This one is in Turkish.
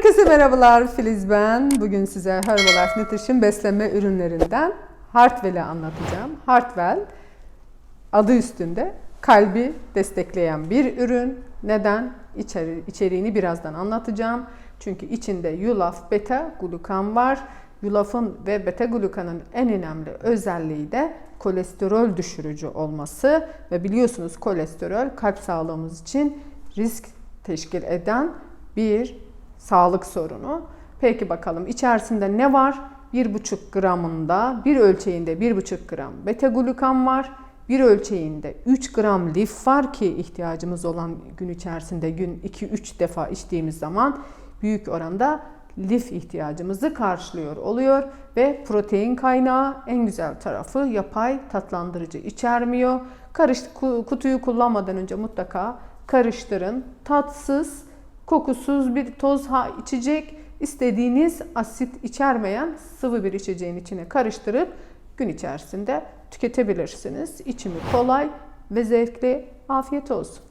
Herkese merhabalar Filiz ben. Bugün size Herbalife Nutrition beslenme ürünlerinden Heartwell'i anlatacağım. Heartwell adı üstünde kalbi destekleyen bir ürün. Neden? İçeri, içeriğini birazdan anlatacağım. Çünkü içinde yulaf, beta glukan var. Yulafın ve beta glukanın en önemli özelliği de kolesterol düşürücü olması ve biliyorsunuz kolesterol kalp sağlığımız için risk teşkil eden bir sağlık sorunu. Peki bakalım içerisinde ne var? 1,5 gramında, bir ölçeğinde 1,5 gram beta glukan var. Bir ölçeğinde 3 gram lif var ki ihtiyacımız olan gün içerisinde gün 2-3 defa içtiğimiz zaman büyük oranda lif ihtiyacımızı karşılıyor oluyor ve protein kaynağı en güzel tarafı yapay tatlandırıcı içermiyor. Karış, kutuyu kullanmadan önce mutlaka karıştırın. Tatsız, kokusuz bir toz içecek istediğiniz asit içermeyen sıvı bir içeceğin içine karıştırıp gün içerisinde tüketebilirsiniz. İçimi kolay ve zevkli. Afiyet olsun.